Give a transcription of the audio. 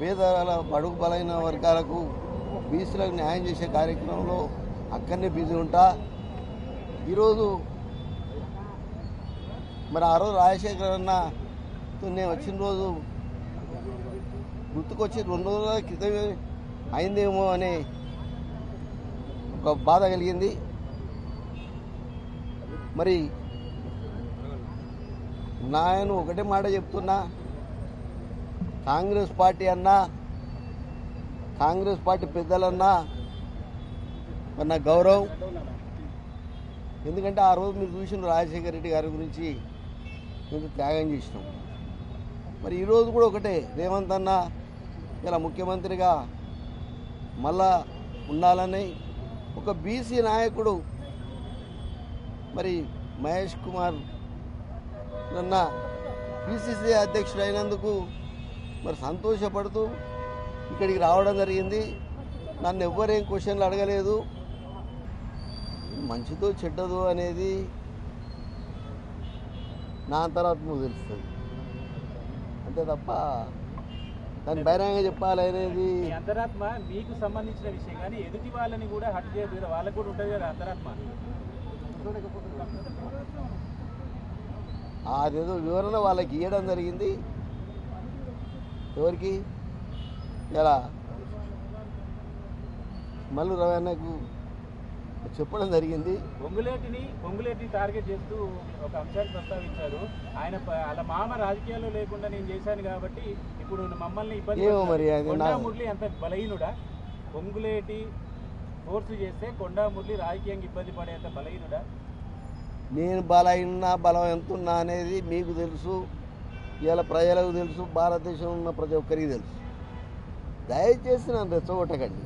పేదల బడుగు బలైన వర్గాలకు బీసీలకు న్యాయం చేసే కార్యక్రమంలో అక్కడనే బిజీ ఉంటా. ఈరోజు మరి ఆ రోజు రాజశేఖర్ అన్నతో నేను వచ్చిన రోజు గుర్తుకొచ్చి రెండు రోజుల క్రితమే అయిందేమో అనే ఒక బాధ కలిగింది. మరి నాయను ఒకటే మాట చెప్తున్నా కాంగ్రెస్ పార్టీ అన్నా కాంగ్రెస్ పార్టీ పెద్దలన్నా మన గౌరవం. ఎందుకంటే ఆ రోజు మీరు చూసిన రాజశేఖర రెడ్డి గారి గురించి మేము త్యాగం చేసినాం. మరి ఈరోజు కూడా ఒకటే రేవంత్ అన్న ఇలా ముఖ్యమంత్రిగా మళ్ళా ఉండాలని ఒక బీసీ నాయకుడు మరి మహేష్ కుమార్ నన్న బీసీసీ అధ్యక్షుడు అయినందుకు మరి సంతోషపడుతూ ఇక్కడికి రావడం జరిగింది. నన్ను ఎవ్వరేం క్వశ్చన్లు అడగలేదు. మంచిదో చెడ్డదో అనేది నా అంతరాత్మ తెలుస్తుంది. అంతే తప్ప దాన్ని బహిరంగ చెప్పాలి అనేది అంతరాత్మ మీకు సంబంధించిన విషయం కానీ ఎదుటి వాళ్ళని కూడా హట్ చేయదు వాళ్ళకు కూడా ఉంటుంది కదా అంతరాత్మ. అదేదో వివరణ వాళ్ళకి ఇవ్వడం జరిగింది. ఎవరికి? ఇలా మల్లు రవణకు చెప్పడం జరిగింది. పొంగులేటిని పొంగులేటిని టార్గెట్ చేస్తూ ఒక అంశాన్ని ప్రస్తావించారు. ఆయన వాళ్ళ మామ రాజకీయాల్లో లేకుండా నేను చేశాను కాబట్టి ఇప్పుడు మమ్మల్ని ఇబ్బంది మరి మురళి అంత బలహీనుడా? పొంగులేటి ఫోర్స్ చేస్తే కొండా మురళి రాజకీయంగా ఇబ్బంది పడేంత బలహీనుడా? నేను బలైనా బలం ఎంత ఉన్నా అనేది మీకు తెలుసు. ఇవాళ ప్రజలకు తెలుసు భారతదేశంలో ఉన్న ప్రతి ఒక్కరికి తెలుసు. దయచేసి నన్ను రెచ్చగొట్టకండి.